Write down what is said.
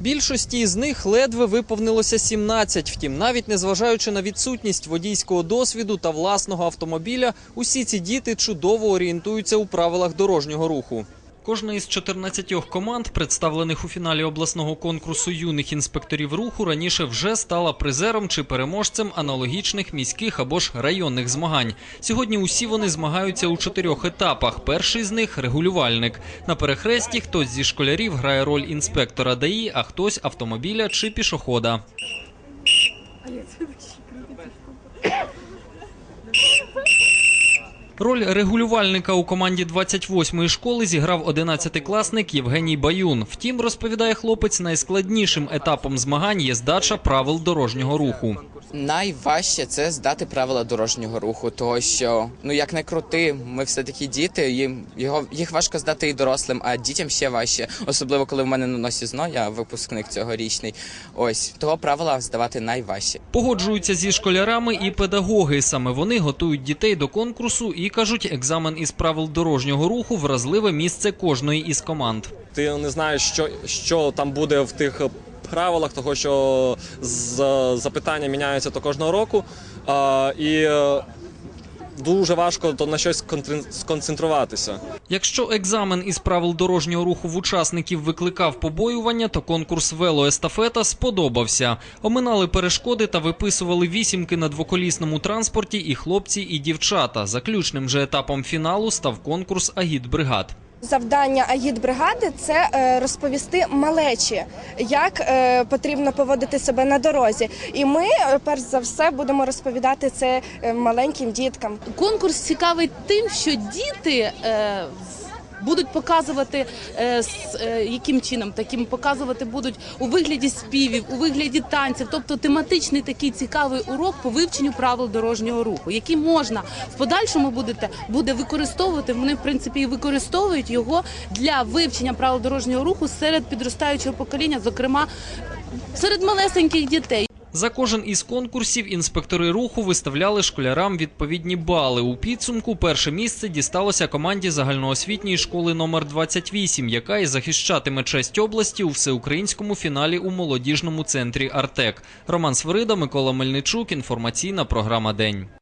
Більшості з них ледве виповнилося 17. Втім, навіть незважаючи на відсутність водійського досвіду та власного автомобіля, усі ці діти чудово орієнтуються у правилах дорожнього руху. Кожна із 14 команд, представлених у фіналі обласного конкурсу юних інспекторів руху, раніше вже стала призером чи переможцем аналогічних міських або ж районних змагань. Сьогодні усі вони змагаються у чотирьох етапах. Перший з них регулювальник. На перехресті хтось зі школярів грає роль інспектора ДАІ, а хтось автомобіля чи пішохода. Роль регулювальника у команді 28-ї школи зіграв 11-класник Євгеній Баюн. Втім, розповідає хлопець, найскладнішим етапом змагань є здача правил дорожнього руху. Найважче це здати правила дорожнього руху, того що ну як не крути, ми все таки діти. Їм його їх важко здати і дорослим, а дітям ще важче, особливо коли в мене на носі зно, я випускник цьогорічний. Ось того правила здавати найважче. Погоджуються зі школярами і педагоги. Саме вони готують дітей до конкурсу і кажуть, екзамен із правил дорожнього руху вразливе місце кожної із команд. Ти не знаєш, що, що там буде в тих правилах, того що запитання міняються то кожного року. І е, дуже важко то на щось сконцентруватися. Якщо екзамен із правил дорожнього руху в учасників викликав побоювання, то конкурс велоестафета сподобався. Оминали перешкоди та виписували вісімки на двоколісному транспорті і хлопці, і дівчата. Заключним же етапом фіналу став конкурс агітбригад. Завдання агітбригади це е, розповісти малечі, як е, потрібно поводити себе на дорозі. І ми, е, перш за все, будемо розповідати це маленьким діткам. Конкурс цікавий тим, що діти е, будуть показувати е, е, яким чином таким показувати будуть у вигляді співів, у вигляді танців, тобто тематичний такий цікавий урок по вивченню правил дорожнього руху, який можна в подальшому будете буде використовувати. Вони в принципі і використовують його для вивчення правил дорожнього руху серед підростаючого покоління, зокрема серед малесеньких дітей. За кожен із конкурсів інспектори руху виставляли школярам відповідні бали. У підсумку перше місце дісталося команді загальноосвітньої школи номер 28, яка і захищатиме честь області у всеукраїнському фіналі у молодіжному центрі Артек. Роман Свирида, Микола Мельничук. Інформаційна програма День.